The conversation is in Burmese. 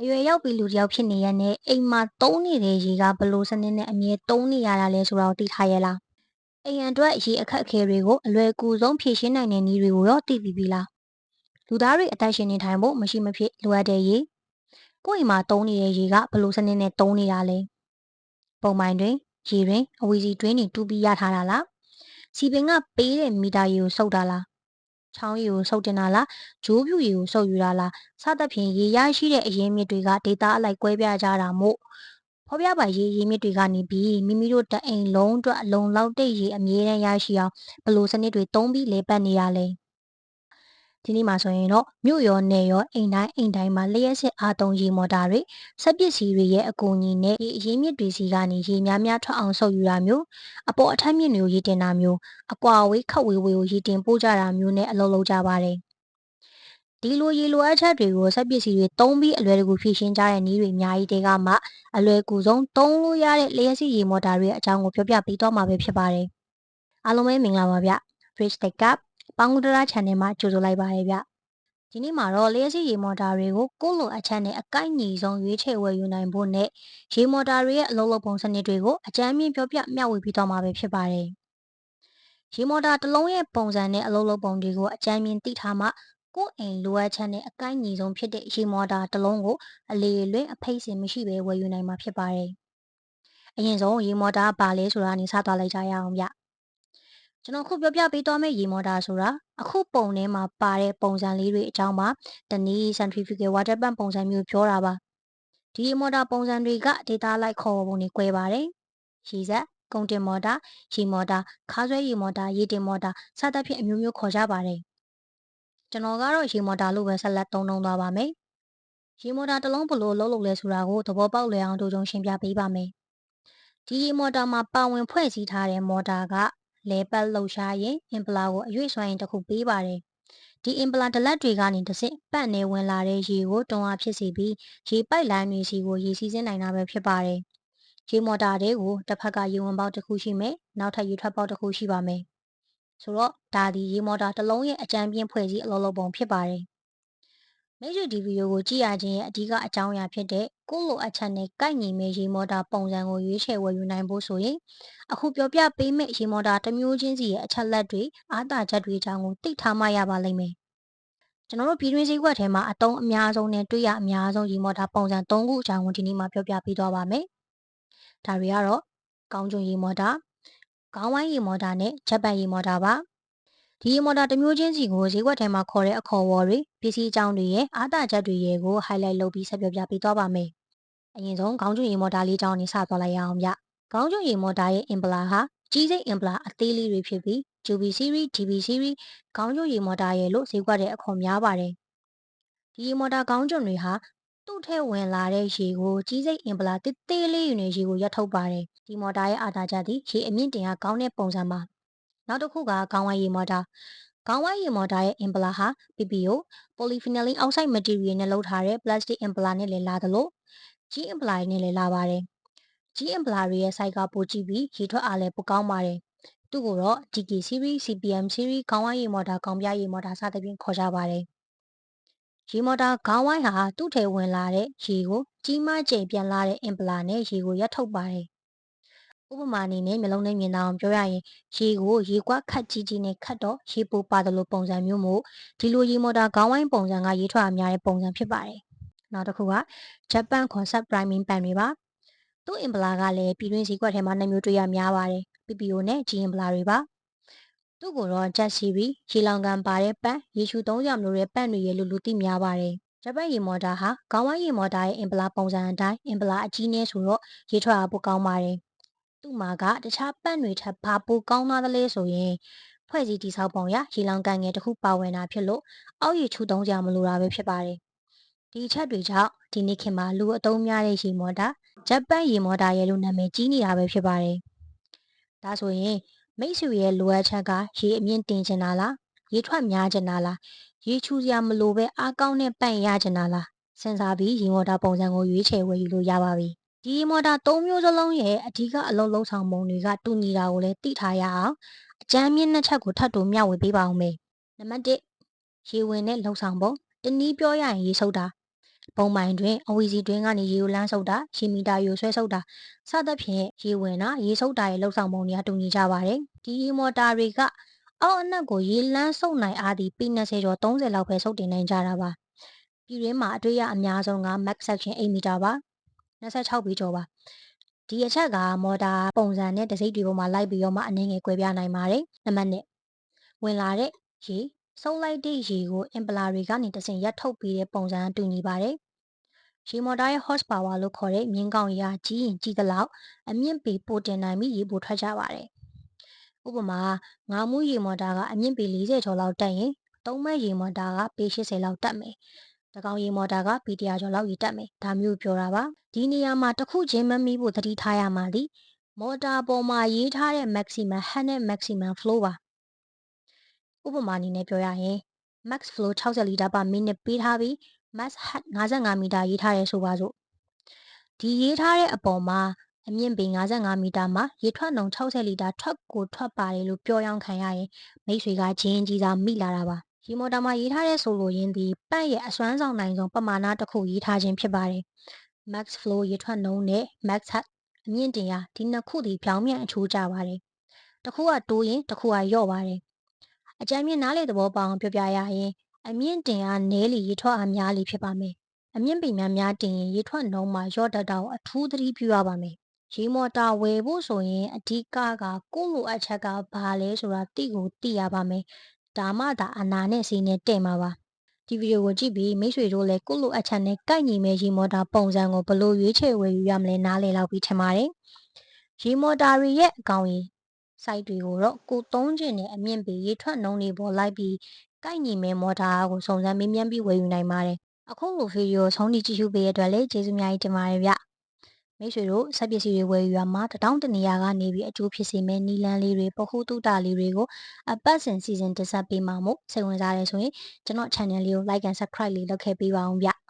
အရွယ်ရောက်ပြီးလူတစ်ယောက်ဖြစ်နေရတဲ့အိမ်မှာတုံးနေတဲ့ရေကဘယ်လို့စနစ်နဲ့အမြဲတုံးနေရတာလဲဆိုတာကိုသိထားရလားအိမ်ရန်အတွက်ရေအခက်အခဲတွေကိုအလွယ်ကူဆုံးဖြေရှင်းနိုင်တဲ့နည်းတွေကိုရောသိပြီးပြီလားလူသားတွေအသက်ရှင်နေထိုင်ဖို့မရှိမဖြစ်လိုအပ်တဲ့ရေကိုယ့်အိမ်မှာတုံးနေတဲ့ရေကဘယ်လို့စနစ်နဲ့တုံးနေတာလဲပုံမှန်တွင်ရေတွင်အဝီစီတွင်းတွေတူးပြီးရထားတာလားစီပင်ကပေးတဲ့မီတာရေကိုစုပ်တာလား ချောင်းရီကိုစုပ်တင်တာလားဂျိုးပြူရီကိုစုပ်ယူတာလားစသဖြင့်ရေရရှိတဲ့အရင်းမြစ်တွေကဒေတာအလိုက်ကွဲပြားကြတာမို့ဖော်ပြပါရေရင်းမြစ်တွေကနေပြီးမိမိတို့တအိမ်လုံးအတွက်အလုံးလောက်တဲ့ရေအမြဲတမ်းရရှိအောင်ဘယ်လိုစနစ်တွေသုံးပြီးလေပတ်နေရလဲ ဒီနေ့မှာဆိုရင်တော့မြို့ရောနယ်ရောအိမ်တိုင်းအိမ်တိုင်းမှာလျှက်စစ်အားသုံးရေမော်တာတွေစက်ပစ္စည်းတွေရဲ့အကူအညီနဲ့ရေအရင်းမြစ်တွေစီကနေရေများများထွက်အောင်ဆုပ်ယူတာမျိုးအပေါ်အထက်မြစ်တွေကိုရေတင်တာမျိုးအကွာအဝေးခက်ဝေးဝေးကိုရေတင်ပို့ကြတာမျိုးနဲ့အလုပ်လုပ်ကြပါတယ်ဒီလိုရေလိုအပ်ချက်တွေကိုစက်ပစ္စည်းတွေသုံးပြီးအလွယ်တကူဖြည့်ရှင်းကြတဲ့နည်းတွေအများကြီးတဲကမှအလွယ်ကူဆုံးသုံးလို့ရတဲ့လျှက်စစ်ရေမော်တာတွေရဲ့အကြောင်းကိုပြောပြပေးတော့မှာပဲဖြစ်ပါတယ်အားလုံးပဲမင်္ဂလာပါဗျ Bridge the Gap ပေါင်းကူတရာ channel မှာကြိုဆိုလိုက်ပါတယ်ဗျဒီနေ့မှာတော့လျှက်စစ်ရေမော်တာတွေကိုကိုယ့်လိုအချက်နဲ့အကိုက်ညီဆုံးရွေးချယ်ဝယ်ယူနိုင်ဖို့နဲ့ရေမော်တာတွေရဲ့အလုပ်လုပ်ပုံစနစ်တွေကိုအကြမ်းမြင့်ပြောပြမျှဝေပြီးတော့မှာပဲဖြစ်ပါတယ်ရေမော်တာတစ်လုံးရဲ့ပုံစံနဲ့အလုပ်လုပ်ပုံတွေကိုအကြမ်းမြင့်သိထားမှကိုယ့်အိမ်လိုအပ်ချက်နဲ့အကိုက်ညီဆုံးဖြစ်တဲ့ရေမော်တာတစ်လုံးကိုအလေလွင့်အဖိတ်စင်မရှိဘဲဝယ်ယူနိုင်မှာဖြစ်ပါတယ်အရင်ဆုံးရေမော်တာဘာလဲဆိုတာနေစသွားလိုက်ကြရအောင်ဗျ ကျွန်တော်ခုပြောပြပေးသွားမယ့်ရေမော်တာဆိုတာအခုပုံထဲမှာပါတဲ့ပုံစံလေးတွေအကြောင်းပါတနည်း centrifugal water pump ပုံစံမျိုးပြောတာပါဒီရေမော်တာပုံစံတွေက data လိုက်ခေါ်ပုံတွေ꿰ပါတယ်ရေစက်ကုန်တင်မော်တာရေမော်တာခါးဆွဲရေမော်တာရေတင်မော်တာစသဖြင့်အမျိုးမျိုးခေါ်ကြပါတယ်ကျွန်တော်ကတော့ရေမော်တာလို့ပဲဆက်လက်သုံးနှုံသွားပါမယ်ရေမော်တာတစ်လုံးဘလို့လုံးလုံးလဲဆိုတာကိုသဘောပေါက်လွယ်အောင်တို့ကြုံရှင်းပြပေးပါမယ်ဒီရေမော်တာမှာပါဝင်ဖွဲ့စည်းထားတဲ့မော်တာက လဲပတ်လှုပ်ရှားရင်အင်ပလာကိုအရွေ့စွမ်းရင်တစ်ခုပေးပါတယ်ဒီအင်ပလာဒလက်တွေကနေတဆင့်ပတ်နေဝင်လာတဲ့ရေကိုတွန်းအားဖြစ်စေပြီးရေပိုက်လိုင်းတွေစီကိုရေစီးဆင်းနိုင်တာပဲဖြစ်ပါတယ်ရေမော်တာတွေကိုတစ်ဖက်ကရေဝင်ပေါက်တစ်ခုရှိမယ်နောက်ထပ်ရေထွက်ပေါက်တစ်ခုရှိပါမယ်ဆိုတော့ဒါဒီရေမော်တာတစ်လုံးရဲ့အကြမ်းပြင်းဖွဲ့စည်းအလုပ်လုပ်ပုံဖြစ်ပါတယ် မိတ်ဆွေဒီဗီဒီယိုကိုကြည့်ရခြင်းရဲ့အဓိကအကြောင်းအရာဖြစ်တဲ့ကိုလိုအချက်နဲ့ကိုက်ညီမဲ့ရေမော်တာပုံစံကိုရွေးချယ်ဝယ်ယူနိုင်ဖို့ဆိုရင်အခုပြောပြပေးမယ့်ရေမော်တာတစ်မျိုးချင်းစီရဲ့အချက်လက်တွေအားသာချက်တွေအကြောင်းကိုသိထားမှရပါလိမ့်မယ်ကျွန်တော်တို့ပြည်တွင်းစည်းကွက်ထဲမှာအတုံးအများဆုံးနဲ့တွေ့ရအများဆုံးရေမော်တာပုံစံ၃ခုအကြောင်းကိုဒီနေ့မှာပြောပြပေးသွားပါမယ်။ဒါတွေကတော့ကောင်းကျွန်းရေမော်တာ၊ခေါင်းဝိုင်းရေမော်တာနဲ့ဂျပန်ရေမော်တာပါ။ ဒီရေမော်တာတစ်မျိုးချင်းစီကိုဈေးကွက်ထဲမှာခေါ်တဲ့အခေါ်အဝေါ်တွေပစ္စည်းအကြောင်းတွေရဲ့အားသာချက်တွေရဲ့ကို highlight လုပ်ပြီးဆက်ပြောပြပေးသွားပါမယ်။အရင်ဆုံးခေါင်းကျွန်းရေမော်တာလေးအကြောင်းနေစသွားလိုက်ရအောင်ဗျ။ခေါင်းကျွန်းရေမော်တာရဲ့ impler ဟာကြီးစိတ် impler အသေးလေးတွေဖြစ်ပြီး UB series, DB series ခေါင်းကျွန်းရေမော်တာရဲ့လို့ဈေးကွက်တဲ့အခေါ်များပါတယ်။ဒီရေမော်တာခေါင်းကျွန်းတွေဟာသူ့ထဲဝင်လာတဲ့ရေကိုကြီးစိတ်အင်ပလာတစ်သေးလေးယူနေရေကိုရထုတ်ပါတယ်။ဒီမော်တာရဲ့အာသာချက်သည်ရေအမြင့်တင်အားကောင်းတဲ့ပုံစံပါ။ နောက်တစ်ခုကခေါင်းဝိုင်းရေမော်တာ။ခေါင်းဝိုင်းရေမော်တာရဲ့အင်ပလာဟာ PPO polyphenylene oxide material နဲ့လုပ်ထားတဲ့ plastic အင်ပလာနဲ့လည်းလာသလိုကြီးအင်ပလာနဲ့လည်းလာပါတယ်။ကြီးအင်ပလာတွေရဲ့ size ကပိုကြီးပြီးရေထွက်အားလည်းပိုကောင်းပါတယ်။သူ့ကိုတော့ DK series, CPM series ခေါင်းဝိုင်းရေမော်တာ၊ခေါင်းပြရေမော်တာစသဖြင့်ခေါ်ကြပါတယ်။ရေမော်တာခေါင်းဝိုင်းဟာသူ့ထဲဝင်လာတဲ့ရေကိုကြီးမားကျယ်ပြန့်လာတဲ့အင်ပလာနဲ့ရေကိုရထုတ်ပါတယ်။ ဥပမာအနေနဲ့မျိုးလုံးနဲ့မြင်အောင်ပြောရရင်ရေကိုရေကွက်ခတ်ကြီးကြီးနဲ့ခတ်တော့ရေပိုပါတယ်လို့ပုံစံမျိုးမို့ဒီလိုရေမော်တာခေါင်းဝိုင်းပုံစံကရေထွက်အများတဲ့ပုံစံဖြစ်ပါတယ်။နောက်တစ်ခုကဂျပန်ခွန်ဆပ်ပရိုင်မင်းပန်တွေပါ။သူ့အင်ပလာကလည်းပြည်တွင်းဈေးကွက်ထဲမှာနှမျိုးတွေ့ရများပါတယ်။ PPO နဲ့ G အင်ပလာတွေပါ။သူ့ကိုတော့ Jet Series ရေလောင်ကန်ပါတဲ့ပန့်ရေရှူသုံးရမလို့တဲ့ပန့်တွေရဲ့လူလူသိများပါတယ်ဂျပန်ရေမော်တာဟာခေါင်းဝိုင်းရေမော်တာရဲ့အင်ပလာပုံစံအတိုင်းအင်ပလာအကြီးနဲ့ဆိုတော့ရေထွက်အားပိုကောင်းပါတယ် သူ့မှာကတခြားပန့်တွေထပ်ဘာပိုကောင်းသားသလဲဆိုရင်ဖွဲ့စည်းတိဆောက်ပုံရရေလောင်ကန်ငယ်တစ်ခုပါဝင်တာဖြစ်လို့အောက်ရေချူသုံးကြမလို့တာပဲဖြစ်ပါတယ်ဒီချက်တွေကြောင့်ဒီနေ့ခင်မှာလူအသုံးများတဲ့ရေမော်တာဂျပန်ရေမော်တာရဲ့လို့နာမည်ကြီးနေတာပဲဖြစ်ပါတယ်ဒါဆိုရင်မိတ်ဆွေရဲ့လိုအပ်ချက်ကရေအမြင့်တင်ချင်တာလားရေထွက်များချင်တာလားရေချူစရာမလိုပဲအားကောင်းတဲ့ပန့်ရချင်တာလားစဉ်းစားပြီးရေမော်တာပုံစံကိုရွေးချယ်ဝယ်ယူလို့ရပါပြီ ဒီရေမော်တာ၃မျိုးစလုံးရဲ့အဓိကအလုံးလုံးဆောင်ပုံတွေကတူညီတာကိုလည်းသိထားရအောင်အကြမ်းမြင့်နှစ်ချက်ကိုထပ်တူမျှဝေပေးပါအောင်မေနံပါတ်1ရေဝင်တဲ့လှုပ်ဆောင်ပုံတနည်းပြောရရင်ရေဆုပ်တာပုံမှန်တွင်အဝီစီတွင်းကနေရေကိုလမ်းဆုပ်တာရှီမီတာရေကိုဆွဲဆုပ်တာစသဖြင့်ရေဝင်တာရေဆုပ်တာရဲ့လှုပ်ဆောင်ပုံတွေကတူညီကြပါတယ်ဒီရေမော်တာတွေကအောက်အနက်ကိုရေလန်းဆုပ်နိုင်အားဒီပေ20ကျော်30လောက်ပဲဆုပ်တင်နိုင်ကြတာပါပြည်ရင်းမှာအတွေ့အအများဆုံးက max section 8မီတာပါ 26ပေကျော်ပါဒီအချက်ကမော်တာပုံစံနဲ့တစိမ့်တွေပေါ်မှာလိုက်ပြီးတော့မှအနည်းငယ်ကွဲပြားနိုင်ပါတယ်နံပါတ်1ဝင်လာတဲ့ရေစုပ်လိုက်တဲ့ရေကိုအင်ပလာတွေကနေတဆင့်ရက်ထုတ်ပြီးတဲ့ပုံစံတူညီပါတယ်ရေမော်တာရဲ့ horsepower လို့ခေါ်တဲ့မြင်းကောင်ရာကြီးရင်ကြီးသလောက်အမြင့်ပေပိုတင်နိုင်ပြီးရေပိုထွက်ကြပါတယ်ဥပမာငါးမူးရေမော်တာကအမြင့်ပေ40ကျော်လောက်တက်ရင်သုံးမဲ့ရေမော်တာကပေ80လောက်တက်မယ် တကောင်ရေမော်တာကပေ100ကျော်လောက်ရေတက်မယ်ဒါမျိုးပြောတာပါဒီနေရာမှာတစ်ခုချင်းမမီးဖို့သတိထားရမှာဒီမော်တာပေါ်မှာရေးထားတဲ့ maximum head နဲ့ maximum flow ပါဥပမာအနေနဲ့ပြောရရင် max flow 60လီတာပါမိနစ်ပေးထားပြီး max head 55မီတာရေးထားရဲဆိုပါစို့ဒီရေးထားတဲ့အပေါ်မှာအမြင့်ပေ55မီတာမှာရေထွက်နှုန်း60လီတာထွက်ကိုထွက်ပါတယ်လို့ပြောရောင်းခံရရင်မိတ်ဆွေကဂျင်းကြီးစားမိလာတာပါ ရေမော်တာမှာရေးထားတဲ့ဆိုလိုရင်းဒီပတ်ရဲ့အစွမ်းဆောင်နိုင်ဆုံးပမာဏတစ်ခုရေးထားခြင်းဖြစ်ပါတယ် max flow ရေထွက်နှုန်းနဲ့ max head အမြင့်တင်ရာဒီနှစ်ခုဒီပြောင်းပြန်အချိုးကြပါတယ်တစ်ခုကတိုးရင်တစ်ခုကယော့ပါတယ်အကြမ်းမြင့်နားလေသဘောပေါအောင်ပြောပြရရင်အမြင့်တင်အားနည်းလီရေထွက်အားများလီဖြစ်ပါမယ်အမြင့်ပေများများတင်ရင်ရေထွက်နှုန်းမှာရော့တတ်တာကိုအထူးသတိပြုရပါမယ်ရေမော်တာဝယ်ဖို့ဆိုရင်အဓိကကကိုယ့်လိုအပ်ချက်ကဘာလဲဆိုတာသိကိုသိရပါမယ် ဒါမှသာအနာနဲ့စီနဲ့တဲ့မှာပါဒီဗီဒီယိုကိုကြည့်ပြီးမိတ်ဆွေတို့လည်းကိုယ့်လိုအပ်ချက်နဲ့ကိုက်ညီမဲ့ရေမော်တာပုံစံကိုဘယ်လိုရွေးချယ်ဝယ်ယူရမလဲနားလည်လောက်ပြီးထင်ပါတယ်ရေမော်တာတွေရဲ့အကောင်ကြီး site တွေကိုတော့ကိုသုံးကျင်တဲ့အမြင့်ပေရေထွက်နှုန်းတွေပေါ်လိုက်ပြီးကိုက်ညီမဲ့မော်တာကိုစုံစမ်းမေးမြန်းပြီးဝယ်ယူနိုင်ပါတယ်အခုလိုဗီဒီယိုဆုံးဖြတ်ကြည့်ရှုပေးရတဲ့အတွက်လည်းကျေးဇူးအများကြီးတင်ပါတယ်ဗျ မိတ်ဆွေတို့စက်ပစ္စည်းတွေဝယ်ယူရမှာတထောင်တနေရာကနေပြီးအကျိုးဖြစ်စေမဲ့နီလန်းလေးတွေပခုတုတလေးတွေကိုအပတ်စဉ်စီစဉ်တင်ဆက်ပေးမှာမို့စိတ်ဝင်စားတယ်ဆိုရင်ကျွန်တော် channel လေးကို like and subscribe လေးလုပ်ခဲ့ပေးပါအောင်ဗျ